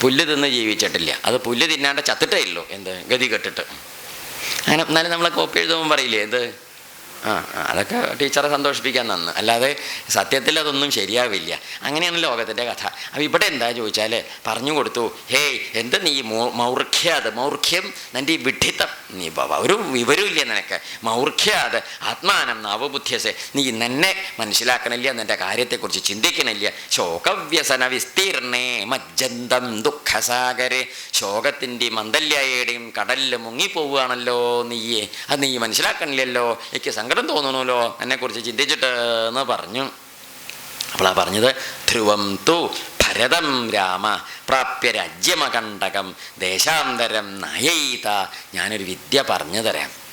പുല്ല് തിന്ന് ജീവിച്ചിട്ടില്ല. അത് പുല്ല് തിന്നാണ്ട് ചത്തിട്ടേ ഇല്ലോ. എന്ത്? ഗതി കെട്ടിട്ട്. അങ്ങനെ എന്നാലും നമ്മളെ കോപ്പി എഴുതുമ്പോൾ പറയില്ലേ എന്ത്? ആ അതൊക്കെ ടീച്ചറെ സന്തോഷിപ്പിക്കാൻ നന്ന്. അല്ലാതെ സത്യത്തിൽ അതൊന്നും ശരിയാവില്ല. അങ്ങനെയാണ് ലോകത്തിന്റെ കഥ. അപ്പം ഇവിടെ എന്താ ചോദിച്ചാൽ പറഞ്ഞു കൊടുത്തു ഹേയ് എന്ത് നീ മൗർഖ്യാത് മൗർഖ്യം നിന്റെ ഈ വിഡ്ഢിത്തം നീ ഒരു വിവരമില്ല നിനക്ക്. മൗർഖ്യാത് ആത്മാനം നവബുദ്ധ്യസെ നീ നിന്നെ മനസ്സിലാക്കണില്ല നിന്റെ കാര്യത്തെക്കുറിച്ച് ചിന്തിക്കണില്ല. ശോകവ്യസന വിസ്തീർണേ മജ്ജന്തം ദുഃഖസാഗരെ. ശോകത്തിന്റെ മന്ദല്യായയുടെയും കടലിൽ മുങ്ങിപ്പോവുകയാണല്ലോ നീയെ. അത് നീ മനസ്സിലാക്കണില്ലല്ലോ. എനിക്ക് സങ്കടം തോന്നണമല്ലോ. എന്നെക്കുറിച്ച് ചിന്തിച്ചിട്ട് എന്ന് പറഞ്ഞു. അപ്പോൾ ആ പറഞ്ഞത് ധ്രുവം തു ഭരതം രാമ പ്രാപ്യ രാജ്യമകണ്ടകം ദേശാന്തരം നയയിത ഞാനൊരു വിദ്യ പറഞ്ഞു തരാം.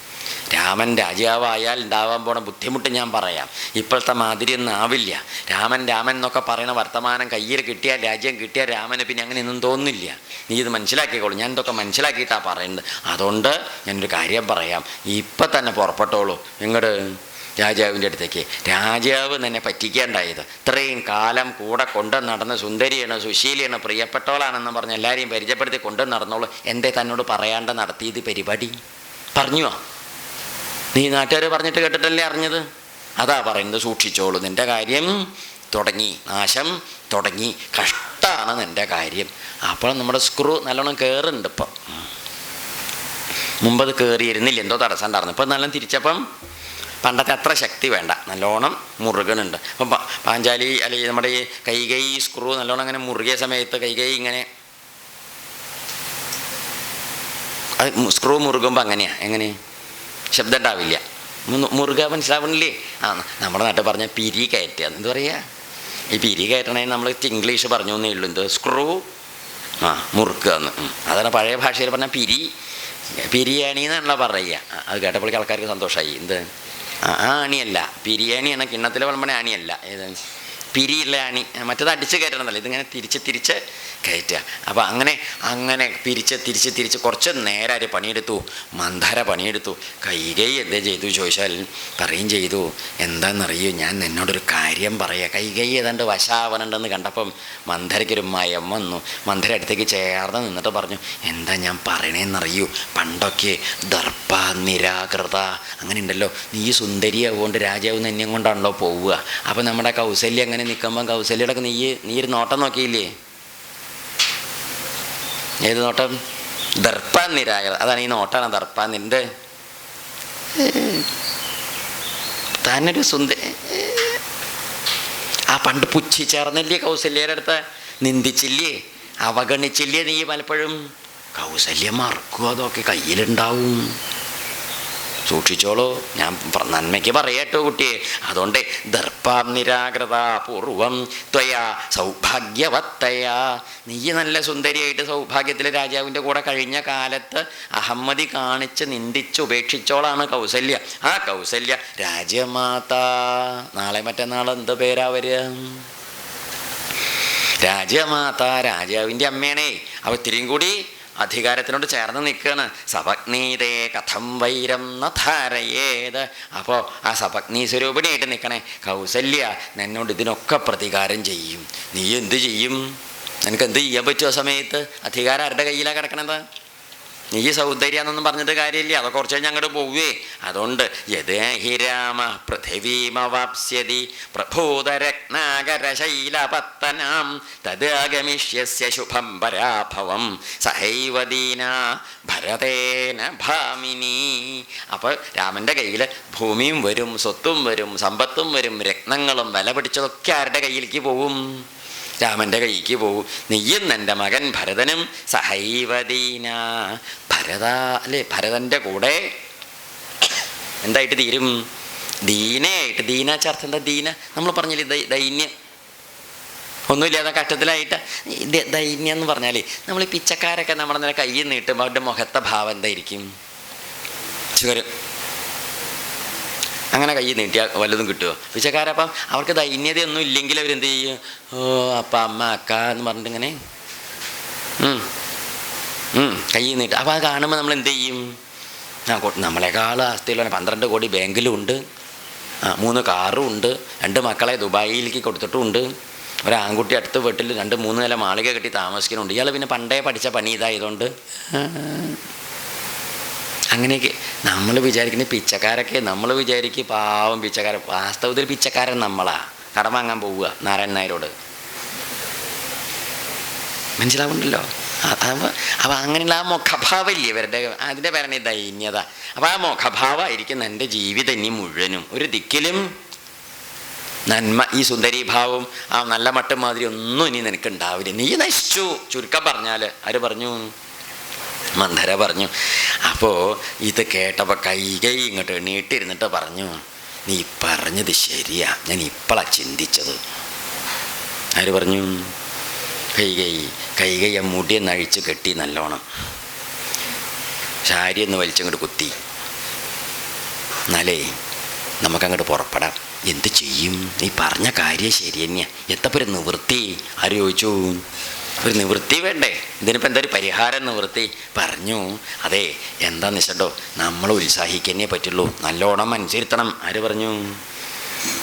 രാമൻ രാജാവായാൽ ഉണ്ടാവാൻ പോണ ബുദ്ധിമുട്ട് ഞാൻ പറയാം. ഇപ്പോഴത്തെ മാതിരി ഒന്നും ആവില്ല. രാമൻ രാമൻ എന്നൊക്കെ പറയുന്ന വർത്തമാനം കയ്യിൽ കിട്ടിയാൽ രാജ്യം കിട്ടിയാൽ രാമന് പിന്നെ അങ്ങനെ അങ്ങനെയൊന്നും തോന്നില്ല നീ ഇത് മനസ്സിലാക്കിക്കോളൂ. ഞാൻ ഇതൊക്കെ മനസ്സിലാക്കിയിട്ടാണ് പറയുന്നത് അതുകൊണ്ട് ഞാനൊരു കാര്യം പറയാം. ഇപ്പം തന്നെ പുറപ്പെട്ടോളൂ. ഇങ്ങോട്ട് രാജാവിന്റെ അടുത്തേക്ക്. രാജാവ് തന്നെ പറ്റിക്കേണ്ടായത്. ഇത്രയും കാലം കൂടെ കൊണ്ട് നടന്ന് സുന്ദരിയാണ് സുശീലിയാണ് പ്രിയപ്പെട്ടവളാണെന്ന് പറഞ്ഞ് എല്ലാവരെയും പരിചയപ്പെടുത്തി കൊണ്ട് നടന്നോളൂ. എന്തേ തന്നോട് പറയാണ്ട് നടത്തിയത് പരിപാടി? പറഞ്ഞുവോ? നീ നാട്ടുകാർ പറഞ്ഞിട്ട് കേട്ടിട്ടല്ലേ അറിഞ്ഞത്? അതാ പറയുന്നത് സൂക്ഷിച്ചോളൂ. നിന്റെ കാര്യം തുടങ്ങി. നാശം തുടങ്ങി. കഷ്ടമാണ് നിന്റെ കാര്യം. അപ്പോൾ നമ്മുടെ സ്ക്രൂ നല്ലോണം കയറുന്നുണ്ട് ഇപ്പം. മുമ്പത് കയറിയിരുന്നില്ല എന്തോ തടസ്സം ഉണ്ടായിരുന്നു. ഇപ്പം നല്ലോണം തിരിച്ചപ്പം പണ്ടത്തെ അത്ര ശക്തി വേണ്ട. നല്ലോണം മുറുകണുണ്ട്. അപ്പം പാഞ്ചാലി അല്ലെങ്കിൽ നമ്മുടെ ഈ കൈകൈ സ്ക്രൂ നല്ലോണം അങ്ങനെ മുറുകിയ സമയത്ത് കൈകൈ ഇങ്ങനെ സ്ക്രൂ മുറുകുമ്പോൾ അങ്ങനെയാണ് എങ്ങനെ? ശബ്ദം ഉണ്ടാവില്ല മുറുക മനസ്സിലാവണില്ലേ? ആ നമ്മുടെ നാട്ടിൽ പറഞ്ഞ പിരി കയറ്റുക. എന്ത് പറയുക ഈ പിരി കയറ്റണേ നമ്മൾ ഇംഗ്ലീഷ് പറഞ്ഞു എന്നേ ഉള്ളൂ. എന്ത്? സ്ക്രൂ ആ മുറുക്കുക എന്ന്. അതാണ് പഴയ ഭാഷയിൽ പറഞ്ഞാൽ പിരി. ബിരിയാണി എന്നാണല്ലോ പറയുക. അത് കേട്ടപ്പോഴേക്ക് ആൾക്കാർക്ക് സന്തോഷമായി എന്ത്? ആ ആണിയല്ല ബിരിയാണിയാണ് കിണ്ണത്തിലെ വിളമ്പണ ആണിയല്ല ഏത്? പിരിയുള്ള മറ്റത് അടിച്ച് കയറ്റണമെന്നല്ല ഇതിങ്ങനെ തിരിച്ച് തിരിച്ച് കയറ്റുക. അപ്പോൾ അങ്ങനെ അങ്ങനെ പിരിച്ച് തിരിച്ച് തിരിച്ച് കുറച്ച് നേരം പണിയെടുത്തു? മന്ദര പണിയെടുത്തു. കൈകൈ എന്താ ചെയ്തു? ചോദിച്ചാൽ പറയും ചെയ്തു. എന്താണെന്നറിയോ ഞാൻ നിന്നോടൊരു കാര്യം പറയുക കൈകൈ ഏതാണ്ട് വശാവനുണ്ടെന്ന് കണ്ടപ്പം മന്ധരയ്ക്കൊരു മയം വന്നു. മന്ധര അടുത്തേക്ക് ചേർന്ന് നിന്നിട്ട് പറഞ്ഞു എന്താ ഞാൻ പറയണേന്നറിയൂ? പണ്ടൊക്കെ ദർപ്പ നിരാകൃത അങ്ങനെ ഉണ്ടല്ലോ നീ സുന്ദരിയാവുകൊണ്ട് രാജാവ് നിന്നെ കൊണ്ടാണല്ലോ പോവുക. അപ്പോൾ നമ്മുടെ കൗസല്യം അങ്ങനെ നിൽക്കുമ്പം കൗസല്യയുടെ നീ നീ ഒരു നോട്ടം നോക്കിയില്ലേ? ഏത് നോട്ടം? ദർപ്പാൻ നിരായ അതാണ് ഈ നോട്ടാണ് ദർപ്പാൻ. നിന്റെ താനൊരു സുന്ദ ആ പണ്ട് പുച്ഛിച്ചേർന്നില്ലേ കൗസല്യയുടെ അടുത്ത്? നിന്ദിച്ചില്ലേ? അവഗണിച്ചില്ലേ നീ പലപ്പോഴും? കൗസല്യം മറക്കുക അതൊക്കെ കയ്യിലുണ്ടാവും. സൂക്ഷിച്ചോളൂ. ഞാൻ നന്മയ്ക്ക് പറയട്ടോ കുട്ടിയെ. അതുകൊണ്ട് ദർപ്പാം നിരാകൃത പൂർവം ത്വയാ സൗഭാഗ്യവത്തയാ. നീ നല്ല സുന്ദരിയായിട്ട് സൗഭാഗ്യത്തിലെ രാജാവിന്റെ കൂടെ കഴിഞ്ഞ കാലത്ത് അഹമ്മതി കാണിച്ച് നിന്ദിച്ച് ഉപേക്ഷിച്ചോളാണ് കൗസല്യ. ആ കൗസല്യ രാജമാതാ. നാളെ മറ്റന്നാൾ എന്ത് പേരാ രാജമാത രാജാവിന്റെ അമ്മയാണേ. അവ ഇത്തിരിയും കൂടി അധികാരത്തിനോട് ചേർന്ന് നിൽക്കുകയാണ്. സപഗ്നീതേ കഥം വൈരം ന ധാരയേത് അപ്പോൾ ആ സപഗ്നി സ്വരൂപിണിയായിട്ട് നിൽക്കണേ. കൗസല്യ നിന്നോട് ഇതിനൊക്കെ പ്രതികാരം ചെയ്യും. നീ എന്ത് ചെയ്യും? നിനക്ക് എന്ത് ചെയ്യാൻ പറ്റുമോ സമയത്ത്? അധികാരം ആരുടെ കയ്യിലാണ് കിടക്കണത്? നീ സൗന്ദര്യാന്നൊന്നും പറഞ്ഞിട്ട് കാര്യമില്ല. അതൊക്കെ കുറച്ച് കഴിഞ്ഞ് അങ്ങോട്ട് പോവേ. അതുകൊണ്ട് യഥ പൃഥിവീമവാപ്സ്യതി രാമ പൃഥിവീമവാപ്സ്യതി പ്രഭൂതരത്നാകരശൈലപത്തനാം തദാഗമിഷ്യസ്യ ശുഭം പരാഭവം സഹൈവദീന ഭരതേന ഭാമിനി. അപ്പോൾ രാമന്റെ കയ്യിൽ ഭൂമിയും വരും സ്വത്തും വരും സമ്പത്തും വരും രത്നങ്ങളും വില പിടിച്ചതൊക്കെ ആരുടെ കയ്യിലേക്ക് പോവും? രാമന്റെ കൈക്ക് പോകൂ. നീയും എന്റെ മകൻ ഭരതനും സഹൈവദീന ഭരത അല്ലേ ഭരതന്റെ കൂടെ എന്തായിട്ട് തീരും? ദീനയായിട്ട് ദീനാച്ചർത്ഥം എന്താ? ദീന. നമ്മൾ പറഞ്ഞില്ലേ ദൈന്യം. ഒന്നുമില്ലാതെ കഷ്ടത്തിലായിട്ട് ദൈന്യം എന്ന് പറഞ്ഞാൽ നമ്മൾ പിച്ചക്കാരൊക്കെ നമ്മുടെ നേരെ കൈ നീട്ടുമ്പോൾ അവരുടെ മുഖത്തെ ഭാവം എന്തായിരിക്കും? സുഖം അങ്ങനെ കൈ നീട്ടിയാൽ വല്ലതും കിട്ടുമോ പിച്ചക്കാരപ്പം അവർക്ക് ദൈന്യതയൊന്നും ഇല്ലെങ്കിൽ അവരെന്ത് ചെയ്യും? ഓ അപ്പ അമ്മ അക്ക എന്ന് പറഞ്ഞിട്ട് ഇങ്ങനെ? കൈ നീട്ടി. അപ്പോൾ അത് കാണുമ്പോൾ നമ്മൾ എന്ത് ചെയ്യും? ആ നമ്മളെക്കാൾ ആസ്തിയിലാണ് പന്ത്രണ്ട് കോടി ബാങ്കിലും ഉണ്ട്. ആ മൂന്ന് കാറും ഉണ്ട്. രണ്ട് മക്കളെ ദുബായിലേക്ക് കൊടുത്തിട്ടുമുണ്ട്. ഒരു ആൺകുട്ടി അടുത്ത വീട്ടിൽ രണ്ട് മൂന്ന് നില മാളിക കെട്ടി താമസിക്കുന്നുണ്ട്. ഇയാൾ പിന്നെ പണ്ടേ പഠിച്ച പണി ഇതായതുകൊണ്ട്. അങ്ങനെയൊക്കെ നമ്മൾ വിചാരിക്കുന്ന പിച്ചക്കാരൊക്കെ നമ്മൾ വിചാരിക്കും പാവം പിച്ചക്കാരൻ. വാസ്തവത്തിൽ പിച്ചക്കാരൻ നമ്മളാ. കടം വാങ്ങാൻ പോവുക നാരായണൻ നായരോട്. മനസ്സിലാവുണ്ടല്ലോ അപ്പോൾ അങ്ങനെയുള്ള ആ മുഖഭാവമില്ലേ ഇവരുടെ അതിന്റെ ഈ ദൈന്യത. അപ്പോൾ ആ മുഖഭാവമായിരിക്കും എന്റെ ജീവിതം ഇനി മുഴുവനും. ഒരു ദിക്കിലും നന്മ ഈ സുന്ദരീഭാവം ആ നല്ല മട്ടും മാതിരി ഒന്നും ഇനി നിനക്ക് ഉണ്ടാവില്ല. നീ നശിച്ചു. ചുരുക്കം പറഞ്ഞാൽ ആര് പറഞ്ഞു? മന്ധര പറഞ്ഞു. അപ്പോൾ ഇത് കേട്ടപ്പോൾ കൈ കൈ ഇങ്ങോട്ട് നീട്ടിരുന്നിട്ട് പറഞ്ഞു നീ പറഞ്ഞത് ശരിയാ. ഞാൻ ഇപ്പോഴാണ് ചിന്തിച്ചത്. ആര് പറഞ്ഞു? കൈ കൈ. കൈ കൈ ആ മുടിയൊന്ന് അഴിച്ച് കെട്ടി നല്ലോണം. ശാരി ഒന്ന് വലിച്ചങ്ങോട്ട് കുത്തി. എന്നാലേ നമുക്കങ്ങോട്ട് പുറപ്പെടാം. എന്ത് ചെയ്യും? നീ പറഞ്ഞ കാര്യം ശരി തന്നെയാണ് എത്തപ്പോൾ നിവൃത്തി? ആര് ചോദിച്ചു? ഒരു നിവൃത്തി വേണ്ടേ? ഇതിനിപ്പോൾ എന്തൊരു പരിഹാരം നിവൃത്തി? പറഞ്ഞു. അതെ എന്താന്ന് വെച്ചോ നമ്മൾ ഉത്സാഹിക്കുന്നേ പറ്റുള്ളൂ. നല്ലോണം മനസ്സിരുത്തണം. ആര് പറഞ്ഞു?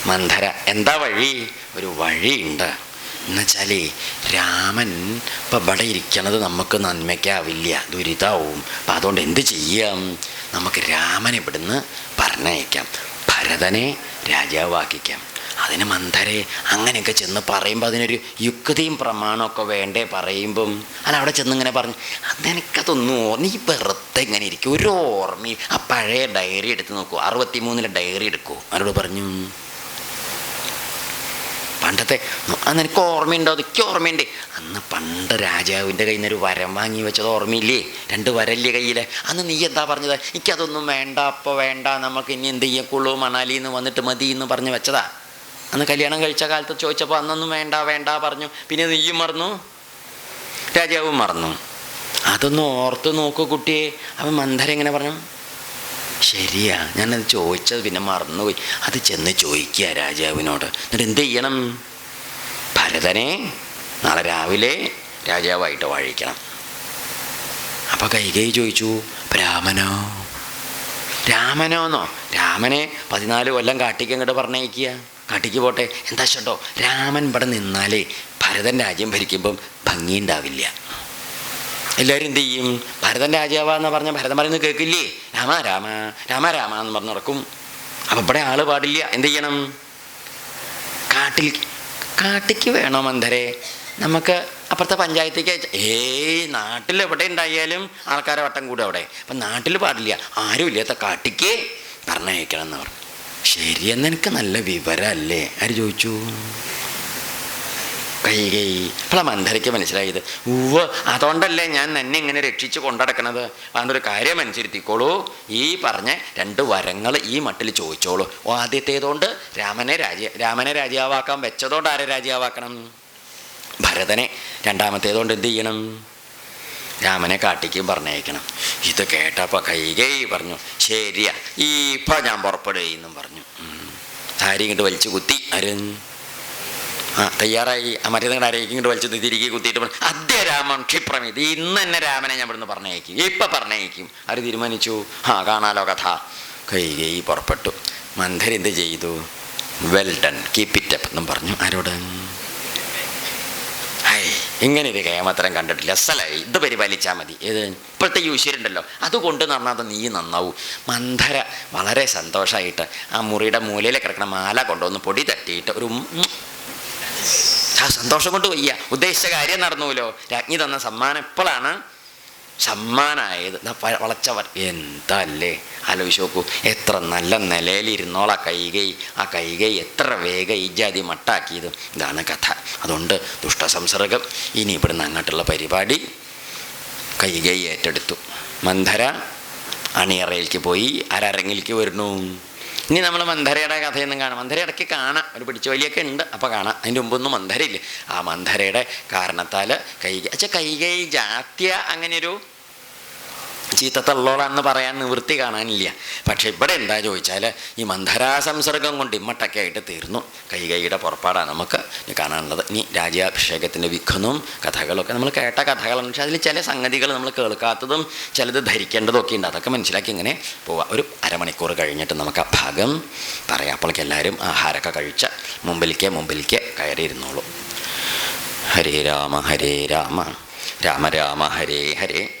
മന്ധര. എന്താ വഴി? ഒരു വഴിയുണ്ട്. എന്നുവെച്ചാൽ രാമൻ ഇപ്പം ഇവിടെ ഇരിക്കണത് നമുക്ക് നന്മയ്ക്കാവില്ല. ദുരിതാവും. അപ്പം അതുകൊണ്ട് എന്ത് ചെയ്യാം? നമുക്ക് രാമനെ ഇവിടുന്ന് പറഞ്ഞയക്കാം. ഭരതനെ രാജാവാക്കിക്കാം. അതിന് മന്ധരെ അങ്ങനെയൊക്കെ ചെന്ന് പറയുമ്പോൾ അതിനൊരു യുക്തിയും പ്രമാണമൊക്കെ വേണ്ടേ പറയുമ്പം. അല്ല അവിടെ ചെന്ന് ഇങ്ങനെ പറഞ്ഞു അതെനിക്കതൊന്നും നീ വെറുതെ ഇങ്ങനെ ഇരിക്കും ഒരു ഓർമ്മ ആ പഴയ ഡയറി എടുത്ത് നോക്കൂ അറുപത്തി മൂന്നിലെ ഡയറി എടുക്കൂ. അവരോട് പറഞ്ഞു പണ്ടത്തെ അന്ന് എനിക്ക് ഓർമ്മയുണ്ടോ? അതൊക്കെ ഓർമ്മയുണ്ട്. അന്ന് പണ്ട് രാജാവിന്റെ കയ്യിൽ നിന്ന് ഒരു വരം വാങ്ങി വെച്ചത് ഓർമ്മയില്ലേ? രണ്ട് വരല്ലേ കയ്യിൽ അന്ന് നീ എന്താ പറഞ്ഞത്? എനിക്കതൊന്നും വേണ്ട അപ്പോൾ വേണ്ട നമുക്ക് ഇനി എന്ത് ചെയ്യാം? കുളു മണാലിയിൽ വന്നിട്ട് മതി എന്ന് പറഞ്ഞ് വെച്ചതാ. അന്ന് കല്യാണം കഴിച്ച കാലത്ത് ചോദിച്ചപ്പോൾ അന്നൊന്നും വേണ്ട വേണ്ട പറഞ്ഞു. പിന്നെ നീയും മറന്നു? രാജാവും മറന്നു. അതൊന്ന് ഓർത്ത് നോക്കൂ കുട്ടിയെ. അവൻ മന്ധര എങ്ങനെ പറഞ്ഞു? ശരിയാ ഞാനത് ചോദിച്ചത് പിന്നെ മറന്നുപോയി. അത് ചെന്ന് ചോദിക്കുക രാജാവിനോട്. എന്നിട്ട് എന്ത് ചെയ്യണം? ഭരതനെ നാളെ രാവിലെ രാജാവായിട്ട് വാഴിക്കണം. അപ്പോൾ കൈകൈ ചോദിച്ചു "അപ്പൊ രാമനോ രാമനോന്നോ രാമനെ പതിനാല് കൊല്ലം കാട്ടിക്കങ്ങോട്ട് പറഞ്ഞയക്കുക. കാട്ടിക്ക് പോട്ടെ. എന്താ ചേട്ടോ രാമൻ ഇവിടെ നിന്നാലേ ഭരതൻ രാജ്യം ഭരിക്കുമ്പം ഭംഗിയുണ്ടാവില്ല. എല്ലാവരും എന്ത് ചെയ്യും? ഭരതൻ രാജാവാന്ന് പറഞ്ഞ ഭരതൻ പറയുന്നത് കേൾക്കില്ലേ? രാമ രാമ രാമ രാമ എന്ന് പറഞ്ഞ് നടക്കും. അപ്പം ഇവിടെ ആൾ പാടില്ല. എന്ത് ചെയ്യണം? കാട്ടിൽ കാട്ടിക്ക് വേണോ മന്ധരെ നമുക്ക് അപ്പുറത്തെ പഞ്ചായത്തേക്ക് ഏയ് നാട്ടിൽ എവിടെ ഉണ്ടായാലും ആൾക്കാരെ വട്ടം കൂടും അവിടെ. അപ്പം നാട്ടിൽ പാടില്ല. ആരും ഇല്ലാത്ത കാട്ടിക്ക് പറഞ്ഞയക്കണം എന്ന് പറഞ്ഞു. ശരിയെന്ന് എനിക്ക് നല്ല വിവരമല്ലേ? ആര് ചോദിച്ചു? കൈ കൈ. ഇപ്പോഴാണ് മന്ധരയ്ക്ക് മനസ്സിലായത്. ഉവ്വ് അതുകൊണ്ടല്ലേ ഞാൻ എന്നെ ഇങ്ങനെ രക്ഷിച്ച് കൊണ്ടടക്കണത്? അതുകൊണ്ടൊരു കാര്യം അനുസരിത്തിക്കോളൂ ഈ പറഞ്ഞ രണ്ട് വരങ്ങൾ ഈ മട്ടിൽ ചോദിച്ചോളൂ. ഓ ആദ്യത്തേതുകൊണ്ട് രാമനെ രാജ രാമനെ രാജാവാക്കാൻ വെച്ചതുകൊണ്ട് ആരെ രാജാവാക്കണം ഭരതനെ. രണ്ടാമത്തേതുകൊണ്ട് എന്ത് ചെയ്യണം? രാമനെ കാട്ടിക്കും പറഞ്ഞയക്കണം. ഇത് കേട്ടപ്പോൾ കൈകൈ പറഞ്ഞു ശരിയാ ഇപ്പം ഞാൻ പുറപ്പെടുകയെന്നും പറഞ്ഞു. ആരെയും ഇങ്ങോട്ട് വലിച്ചു കുത്തി. ആരും? ആ തയ്യാറായി. മറ്റേ നിങ്ങളുടെ ആരെയും ഇങ്ങോട്ട് വലിച്ചു തിരികെ കുത്തിയിട്ട് പറഞ്ഞു അദ്യ രാമൻ ക്ഷിപ്രമിത് ഇന്ന് തന്നെ രാമനെ ഞാൻ ഇവിടുന്ന് പറഞ്ഞയക്കും. ഇപ്പം പറഞ്ഞയക്കും. അവർ തീരുമാനിച്ചു? ആ കാണാലോ കഥ. കൈകൈ പുറപ്പെട്ടു. മന്ധരെന്ത് ചെയ്തു? Well done keep it up എന്നും പറഞ്ഞു. ആരോട്? ഇങ്ങനെ ഒരു കേമത്തരം കണ്ടിട്ടില്ല. അസലായി. ഇത് പരിപാലിച്ചാൽ മതി. ഏത്? ഇപ്പോഴത്തെ ഈ ഉശിരുണ്ടല്ലോ. അതുകൊണ്ട് നടന്നത് നീ നന്നാവൂ. മന്ധര. വളരെ സന്തോഷമായിട്ട് ആ മുറിയുടെ മൂലയിൽ കിടക്കുന്ന മാല കൊണ്ടുവന്ന് പൊടി തട്ടിയിട്ട് ഒരു ആ സന്തോഷം കൊണ്ട് വയ്യ. ഉദ്ദേശിച്ച കാര്യം നടന്നുവല്ലോ രാജ്ഞി തന്ന സമ്മാനം എപ്പോഴാണ് സമ്മാനായത്. ദാ വളച്ചവർ. എന്തല്ലേ? ആലോചിച്ച് നോക്കൂ. എത്ര നല്ല നിലയിലിരുന്നോളാ കൈകൈ. ആ കൈകൈ എത്ര വേഗ ഈ ജാതി മട്ടാക്കിയത്. ഇതാണ് കഥ. അതുകൊണ്ട് ദുഷ്ടസംസർഗം ഇനി ഇവിടുന്ന് അങ്ങോട്ടുള്ള പരിപാടി കൈകൈ ഏറ്റെടുത്തു. മന്ധര അണിയറയിലേക്ക് പോയി ആരരങ്ങിലേക്ക് വരുന്നു. ഇനി നമ്മൾ മന്ധരയുടെ കഥയൊന്നും കാണാം. മന്ധര ഇടയ്ക്ക് കാണാം. ഒരു പിടിച്ചു വലിയൊക്കെ ഉണ്ട്. അപ്പോൾ കാണാം. അതിന്റെ മുമ്പൊന്നും മന്ധരയില്ല. ആ മന്ധരയുടെ കാരണത്താൽ കൈ അച്ഛാ കൈകൈ ജാത്യ അങ്ങനെയൊരു ചീത്തത്തള്ളോളാന്ന് പറയാൻ നിവൃത്തി കാണാനില്ല. പക്ഷെ ഇവിടെ എന്താ ചോദിച്ചാൽ ഈ മന്ധരാസംസർഗം കൊണ്ട് ഇമ്മട്ടൊക്കെ ആയിട്ട് തീർന്നു. കൈകൈയുടെ പുറപ്പാടാണ് നമുക്ക് കാണാനുള്ളത്. ഇനി രാജ്യാഭിഷേകത്തിന്റെ വിഘ്നവും കഥകളൊക്കെ നമ്മൾ കേട്ട കഥകളാണ്. പക്ഷേ അതിൽ ചില സംഗതികൾ നമ്മൾ കേൾക്കാത്തതും ചിലത് ധരിക്കേണ്ടതും ഒക്കെ ഉണ്ട്. അതൊക്കെ മനസ്സിലാക്കി ഇങ്ങനെ പോവാം. ഒരു അരമണിക്കൂർ കഴിഞ്ഞിട്ട് നമുക്ക് ആ ഭാഗം പറയാം. അപ്പോഴേക്ക് എല്ലാവരും ആഹാരമൊക്കെ കഴിച്ച മുമ്പിലേക്ക് മുമ്പിലേക്ക് കയറിയിരുന്നോളൂ. ഹരേ രാമ ഹരേ രാമ. രാമ രാമ ഹരേ ഹരേ.